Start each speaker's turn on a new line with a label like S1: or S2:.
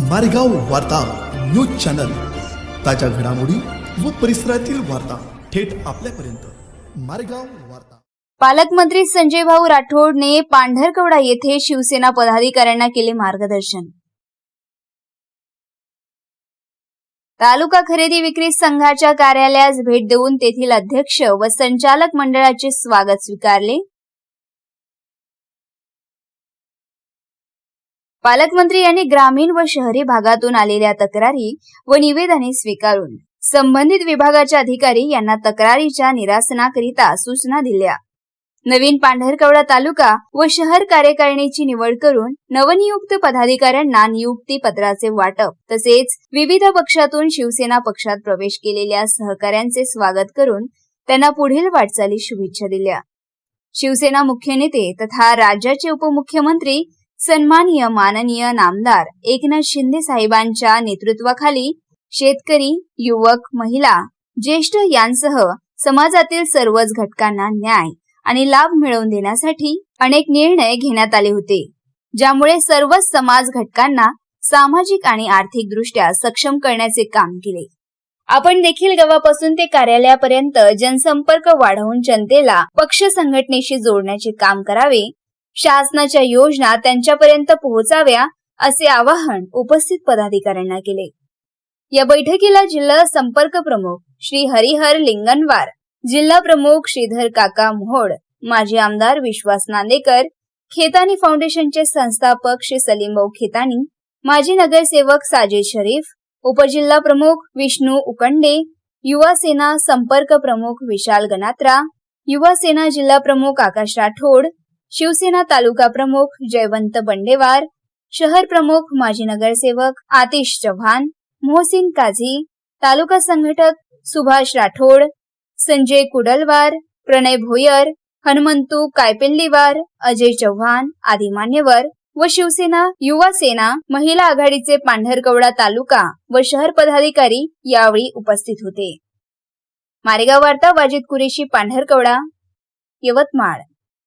S1: मारेगाव वार्ता news channel. ताज्या घडामोडी व परिसरातील वार्ता थेट आपल्यापर्यंत. मारेगाव वार्ता.
S2: पालकमंत्री संजय भाऊ राठोडने पांढरकवडा येथे शिवसेना पदाधिकाऱ्यांना केले मार्गदर्शन. तालुका खरेदी विक्री संघाच्या कार्यालयास भेट देऊन तेथील अध्यक्ष व संचालक मंडळाचे स्वागत स्वीकारले. पालकमंत्री यांनी ग्रामीण व शहरी भागातून आलेल्या तक्रारी व निवेदने स्वीकारून संबंधित विभागाच्या अधिकारी यांना तक्रारीच्या निरासनाकरिता सूचना दिल्या. नवीन पांढरकवडा तालुका व शहर कार्यकारिणीची निवड करून नवनियुक्त पदाधिकाऱ्यांना नियुक्ती पत्राचे वाटप तसेच विविध पक्षातून शिवसेना पक्षात प्रवेश केलेल्या सहकाऱ्यांचे स्वागत करून त्यांना पुढील वाटचाली शुभेच्छा दिल्या. शिवसेना मुख्य नेते तथा राज्याचे उपमुख्यमंत्री सन्माननीय माननीय नामदार एकनाथ शिंदे साहेबांच्या नेतृत्वाखाली शेतकरी युवक महिला ज्येष्ठ यांसह समाजातील सर्वच घटकांना न्याय आणि लाभ मिळवून देण्यासाठी अनेक निर्णय घेण्यात आले होते ज्यामुळे सर्वच समाज घटकांना सामाजिक आणि आर्थिक दृष्ट्या सक्षम करण्याचे काम केले. आपण देखील गावापासून ते कार्यालयापर्यंत जनसंपर्क वाढवून जनतेला पक्ष संघटनेशी जोडण्याचे काम करावे शासनाच्या योजना त्यांच्यापर्यंत पोहोचाव्या असे आवाहन उपस्थित पदाधिकाऱ्यांना केले. या बैठकीला जिल्हा संपर्क प्रमुख श्री हरिहर लिंगनवार जिल्हा प्रमुख श्रीधर काका मोहोड माजी आमदार विश्वास नांदेकर खेतानी फाउंडेशनचे संस्थापक श्री सलीमभाऊ खेतानी माजी नगरसेवक साजिद शरीफ उपजिल्हा प्रमुख विष्णू उकंडे युवा सेना संपर्क प्रमुख विशाल गणात्रा युवा सेना जिल्हा प्रमुख आकाश राठोड शिवसेना तालुका प्रमुख जयवंत बंडेवार शहर प्रमुख माजी नगरसेवक आतिश चव्हाण मोहसिन काझी तालुका संघटक सुभाष राठोड संजय कुडलवार प्रणय भोयर हनुमंतू कायपिल्लीवार अजय चव्हाण आदी मान्यवर व शिवसेना युवा सेना महिला आघाडीचे पांढरकवडा तालुका व शहर पदाधिकारी यावेळी उपस्थित होते. मारेगाव वार्ता वाजिद कुरेशी पांढरकवडा यवतमाळ.